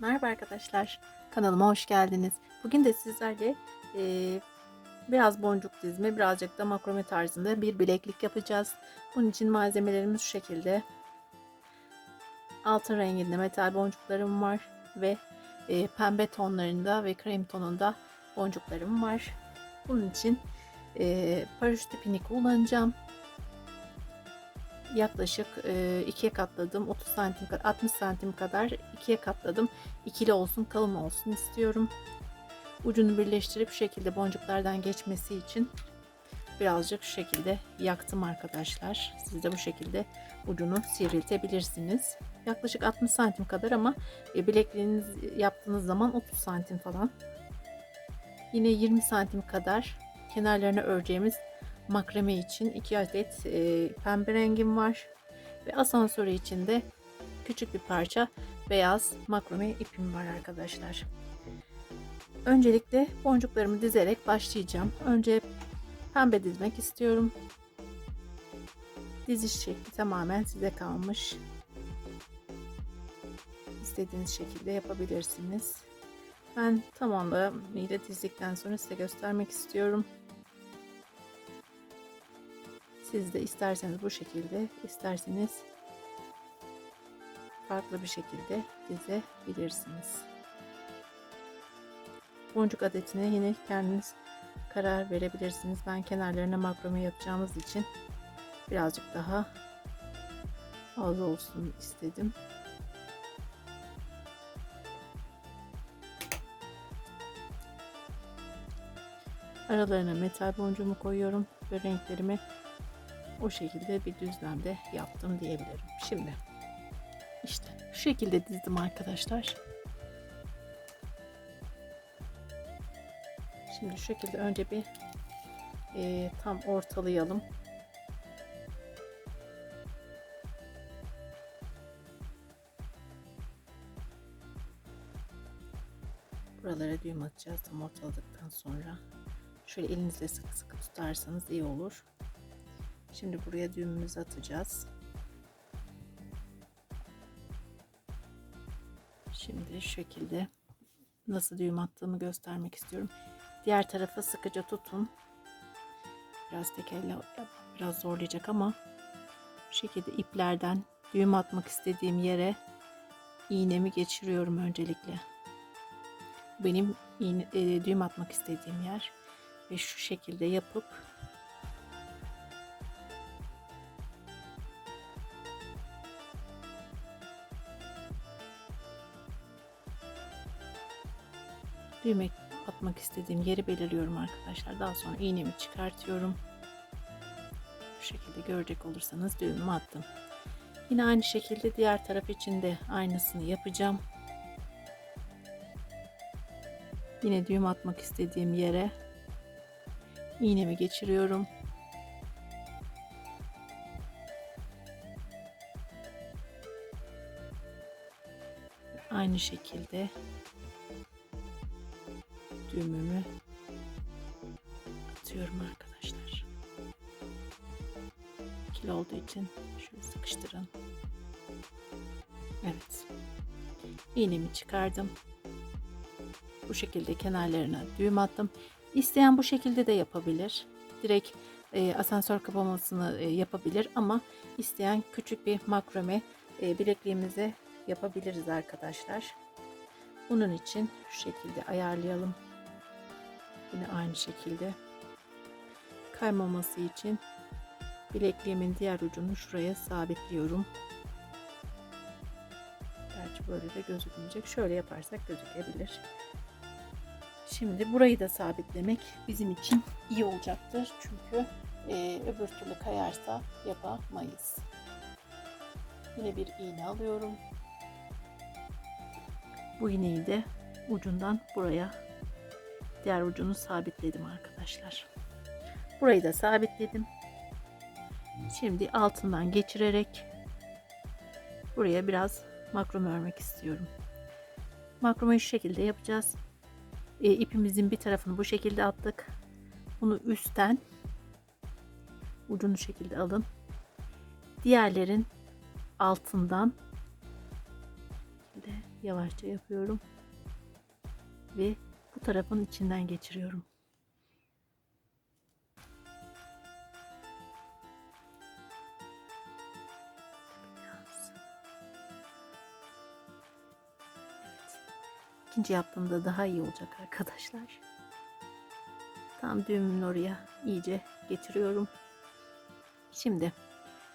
Merhaba arkadaşlar, kanalıma hoş geldiniz. Bugün de sizlerle e, biraz boncuk dizme, birazcık da makrome tarzında bir bileklik yapacağız. Bunun için malzemelerimiz şu şekilde. Altın renginde metal boncuklarım var ve e, pembe tonlarında ve krem tonunda boncuklarım var. Bunun için e, paraşüt ipini kullanacağım yaklaşık e, ikiye katladım. 30 santim 60 santim kadar ikiye katladım. İkili olsun kalın olsun istiyorum. Ucunu birleştirip şu şekilde boncuklardan geçmesi için birazcık şu şekilde yaktım arkadaşlar. Siz de bu şekilde ucunu sivriltebilirsiniz. Yaklaşık 60 santim kadar ama e, bilekliğiniz yaptığınız zaman 30 santim falan. Yine 20 santim kadar kenarlarını öreceğimiz makrame için 2 adet e, pembe rengim var. Ve asansörü için de küçük bir parça beyaz makrame ipim var arkadaşlar. Öncelikle boncuklarımı dizerek başlayacağım. Önce pembe dizmek istiyorum. Diziş şekli tamamen size kalmış. İstediğiniz şekilde yapabilirsiniz. Ben tamamıyla dizdikten sonra size göstermek istiyorum. Siz de isterseniz bu şekilde, isterseniz farklı bir şekilde dizebilirsiniz. Boncuk adetine yine kendiniz karar verebilirsiniz. Ben kenarlarına makrome yapacağımız için birazcık daha az olsun istedim. Aralarına metal boncuğumu koyuyorum ve renklerimi o şekilde bir düzlemde yaptım diyebilirim. Şimdi işte şu şekilde dizdim arkadaşlar. Şimdi şu şekilde önce bir e, tam ortalayalım. Buralara düğüm atacağız tam ortaladıktan sonra. Şöyle elinizle sıkı sıkı tutarsanız iyi olur. Şimdi buraya düğümümüzü atacağız. Şimdi şu şekilde nasıl düğüm attığımı göstermek istiyorum. Diğer tarafa sıkıca tutun. Biraz tek elle biraz zorlayacak ama şu şekilde iplerden düğüm atmak istediğim yere iğnemi geçiriyorum öncelikle. Benim iğne, e, düğüm atmak istediğim yer ve şu şekilde yapıp düğme atmak istediğim yeri belirliyorum arkadaşlar. Daha sonra iğnemi çıkartıyorum. Bu şekilde görecek olursanız düğümümü attım. Yine aynı şekilde diğer taraf için de aynısını yapacağım. Yine düğüm atmak istediğim yere iğnemi geçiriyorum. Aynı şekilde düğümümü atıyorum arkadaşlar. Kil olduğu için şöyle sıkıştırın. Evet. İğnemi çıkardım. Bu şekilde kenarlarına düğüm attım. İsteyen bu şekilde de yapabilir. Direkt e, asansör kapamasını e, yapabilir ama isteyen küçük bir makrome e, bilekliğimize yapabiliriz arkadaşlar. Bunun için şu şekilde ayarlayalım. Yine aynı şekilde kaymaması için bilekliğimin diğer ucunu şuraya sabitliyorum. Gerçi böyle de gözükmeyecek. Şöyle yaparsak gözükebilir. Şimdi burayı da sabitlemek bizim için iyi olacaktır. Çünkü e, öbür türlü kayarsa yapamayız. Yine bir iğne alıyorum. Bu iğneyi de ucundan buraya diğer ucunu sabitledim arkadaşlar. Burayı da sabitledim. Şimdi altından geçirerek buraya biraz makrome örmek istiyorum. Makromeyi şu şekilde yapacağız. E, ipimizin bir tarafını bu şekilde attık. Bunu üstten ucunu şekilde alın. Diğerlerin altından yavaşça yapıyorum. Ve tarafın içinden geçiriyorum. İkinci yaptığımda daha iyi olacak arkadaşlar. Tam düğümün oraya iyice getiriyorum. Şimdi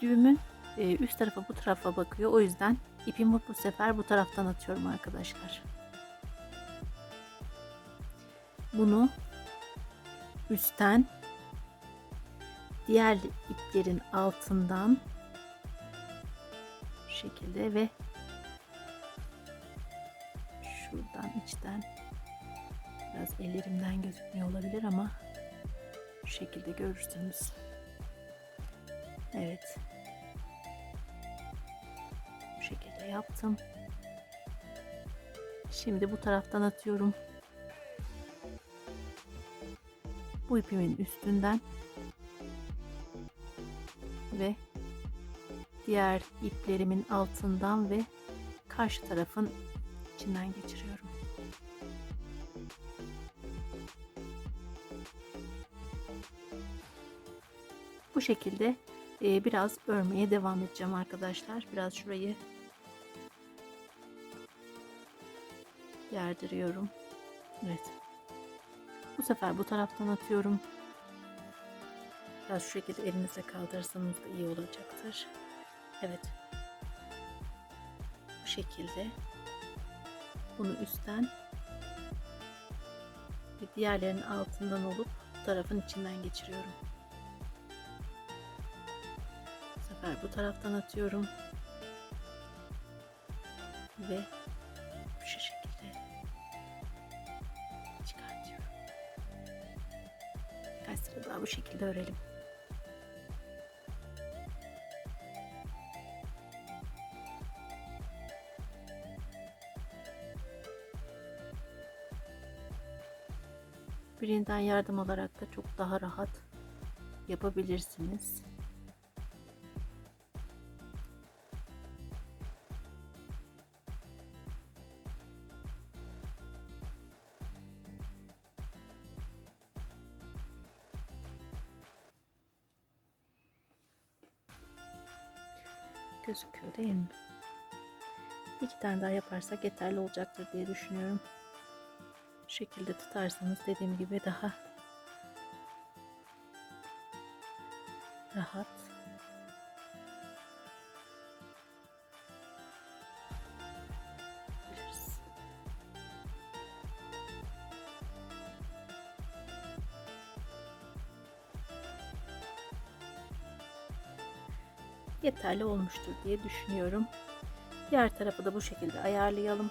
düğümün e, üst tarafa bu tarafa bakıyor. O yüzden ipimi bu sefer bu taraftan atıyorum arkadaşlar. Bunu üstten diğer iplerin altından şu şekilde ve şuradan içten biraz ellerimden gözükmüyor olabilir ama şu şekilde görürsünüz. Evet. Bu şekilde yaptım. Şimdi bu taraftan atıyorum. Bu ipimin üstünden ve diğer iplerimin altından ve karşı tarafın içinden geçiriyorum. Bu şekilde e, biraz örmeye devam edeceğim arkadaşlar. Biraz şurayı yerdiriyorum. Evet. Bu sefer bu taraftan atıyorum. Biraz şu şekilde elinizle kaldırırsanız da iyi olacaktır. Evet. Bu şekilde bunu üstten ve diğerlerinin altından olup bu tarafın içinden geçiriyorum. Bu sefer bu taraftan atıyorum. Ve şekilde örelim. Birinden yardım alarak da çok daha rahat yapabilirsiniz. Değil mi? İki tane daha yaparsak yeterli olacaktır diye düşünüyorum. Bu şekilde tutarsanız dediğim gibi daha rahat Yeterli olmuştur diye düşünüyorum. Diğer tarafı da bu şekilde ayarlayalım.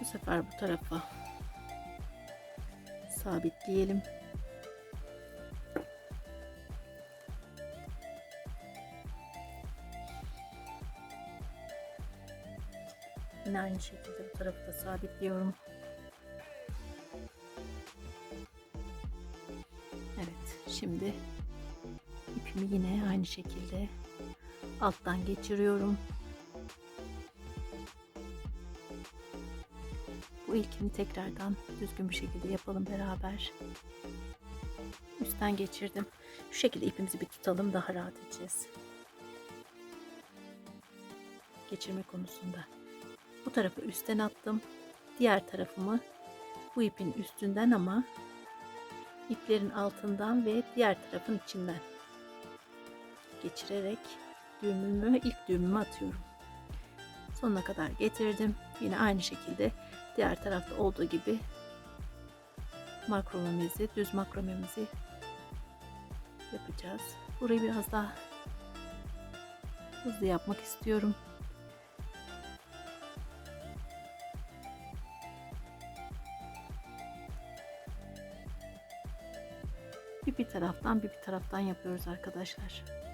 Bu sefer bu tarafa sabitleyelim. Yine aynı şekilde bu tarafı da sabitliyorum. Şimdi ipimi yine aynı şekilde alttan geçiriyorum. Bu ilkini tekrardan düzgün bir şekilde yapalım beraber. Üstten geçirdim. Şu şekilde ipimizi bir tutalım daha rahat edeceğiz. Geçirme konusunda. Bu tarafı üstten attım. Diğer tarafımı bu ipin üstünden ama iplerin altından ve diğer tarafın içinden geçirerek düğümümü ilk düğümümü atıyorum. Sonuna kadar getirdim. Yine aynı şekilde diğer tarafta olduğu gibi makromemizi, düz makromemizi yapacağız. Burayı biraz daha hızlı yapmak istiyorum. Bir bir taraftan bir bir taraftan yapıyoruz arkadaşlar.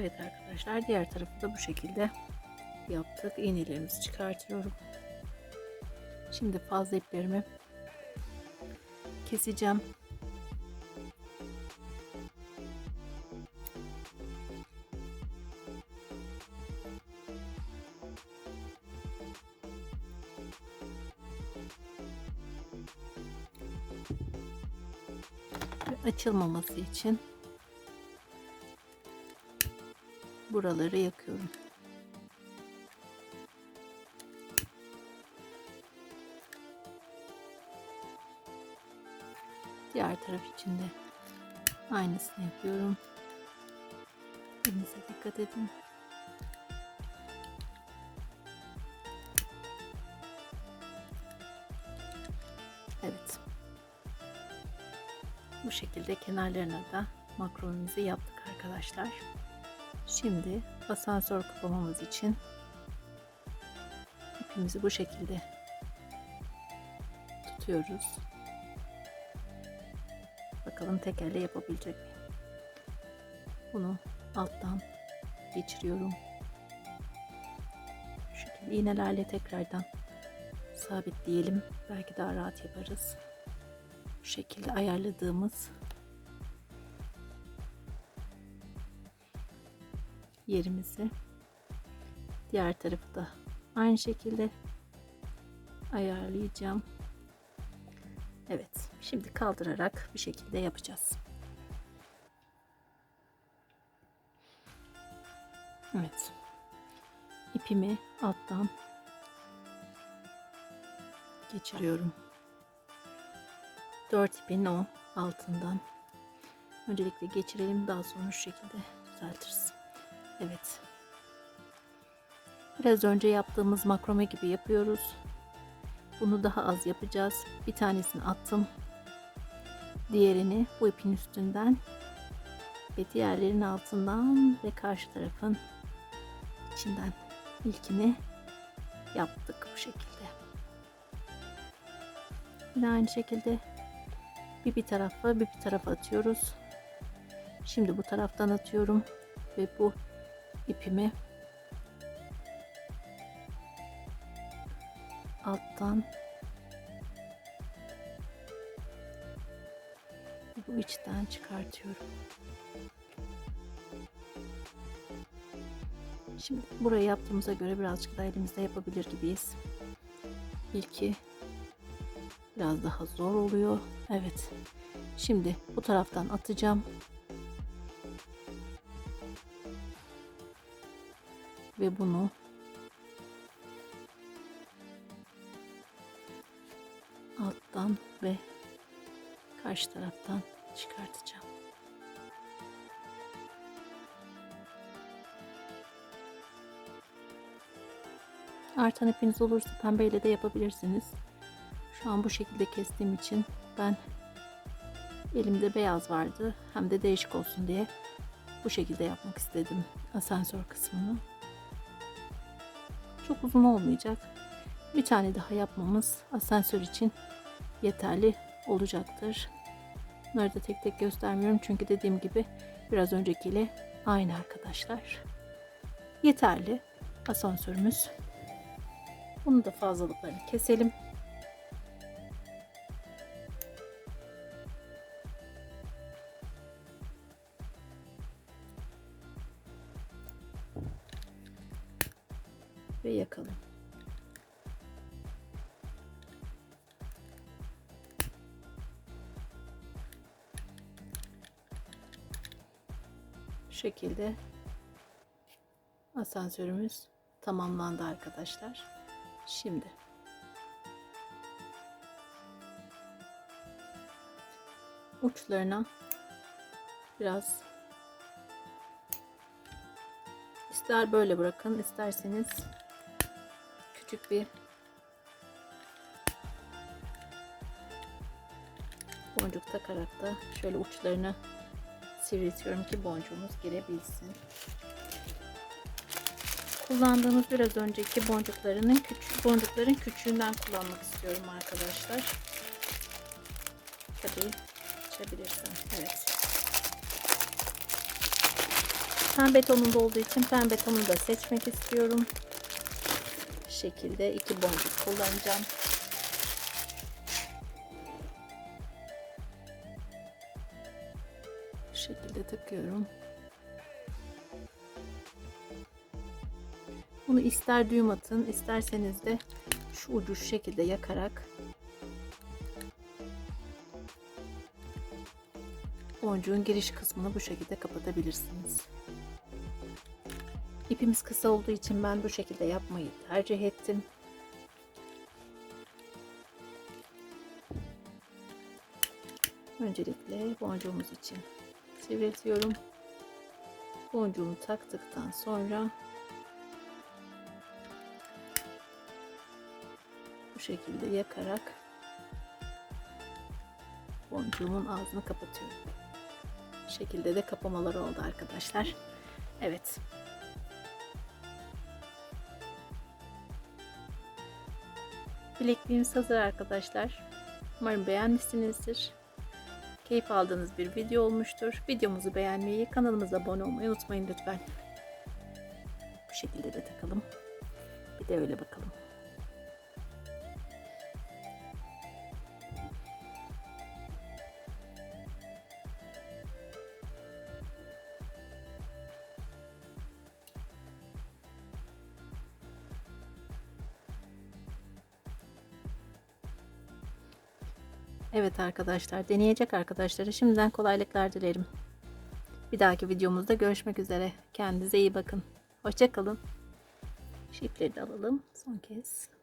Evet arkadaşlar diğer tarafı da bu şekilde yaptık. İğnelerimizi çıkartıyorum. Şimdi fazla iplerimi keseceğim. Açılmaması için buraları yakıyorum. Diğer taraf için de aynısını yapıyorum. Elinize dikkat edin. Evet. Bu şekilde kenarlarına da makromimizi yaptık arkadaşlar. Şimdi asansör kapamamız için ipimizi bu şekilde tutuyoruz. Bakalım tekerle yapabilecek miyim? Bunu alttan geçiriyorum. Şu iğnelerle tekrardan sabitleyelim. Belki daha rahat yaparız. Bu şekilde ayarladığımız yerimizi diğer tarafı da aynı şekilde ayarlayacağım. Evet, şimdi kaldırarak bir şekilde yapacağız. Evet. ipimi alttan geçiriyorum. Dört ipin o altından. Öncelikle geçirelim daha sonra şu şekilde düzeltiriz. Evet. Biraz önce yaptığımız makrome gibi yapıyoruz. Bunu daha az yapacağız. Bir tanesini attım. Diğerini bu ipin üstünden ve diğerlerin altından ve karşı tarafın içinden ilkini yaptık bu şekilde. Yine aynı şekilde bir bir tarafa bir bir tarafa atıyoruz. Şimdi bu taraftan atıyorum ve bu ipimi alttan bu içten çıkartıyorum. Şimdi burayı yaptığımıza göre birazcık da elimizde yapabilir gibiyiz. İlki biraz daha zor oluyor. Evet. Şimdi bu taraftan atacağım. Ve bunu alttan ve karşı taraftan çıkartacağım. Artan ipiniz olursa pembeyle de yapabilirsiniz. Şu an bu şekilde kestiğim için ben elimde beyaz vardı. Hem de değişik olsun diye bu şekilde yapmak istedim asansör kısmını. Çok uzun olmayacak. Bir tane daha yapmamız asansör için yeterli olacaktır. Bunları da tek tek göstermiyorum çünkü dediğim gibi biraz öncekiyle aynı arkadaşlar. Yeterli asansörümüz. Bunu da fazlalıklarını keselim. Şekilde asansörümüz tamamlandı arkadaşlar. Şimdi uçlarına biraz ister böyle bırakın isterseniz küçük bir boncuk takarak da şöyle uçlarını sivriltiyorum ki boncuğumuz girebilsin. Kullandığımız biraz önceki boncuklarının küçük boncukların küçüğünden kullanmak istiyorum arkadaşlar. Tabii açabilirsem. Evet. pembe tonunda olduğu için pembe tonunu da seçmek istiyorum. Bu şekilde iki boncuk kullanacağım. Takıyorum. Bunu ister düğüm atın, isterseniz de şu ucu şu şekilde yakarak boncuğun giriş kısmını bu şekilde kapatabilirsiniz. İpimiz kısa olduğu için ben bu şekilde yapmayı tercih ettim. Öncelikle boncuğumuz için sivriltiyorum. Boncuğumu taktıktan sonra bu şekilde yakarak boncuğumun ağzını kapatıyorum. Bu şekilde de kapamaları oldu arkadaşlar. Evet. Bilekliğimiz hazır arkadaşlar. Umarım beğenmişsinizdir. Keyif aldığınız bir video olmuştur. Videomuzu beğenmeyi, kanalımıza abone olmayı unutmayın lütfen. Bu şekilde de takalım. Bir de öyle bakalım. Evet arkadaşlar deneyecek arkadaşlara şimdiden kolaylıklar dilerim. Bir dahaki videomuzda görüşmek üzere. Kendinize iyi bakın. Hoşçakalın. Şu de alalım son kez.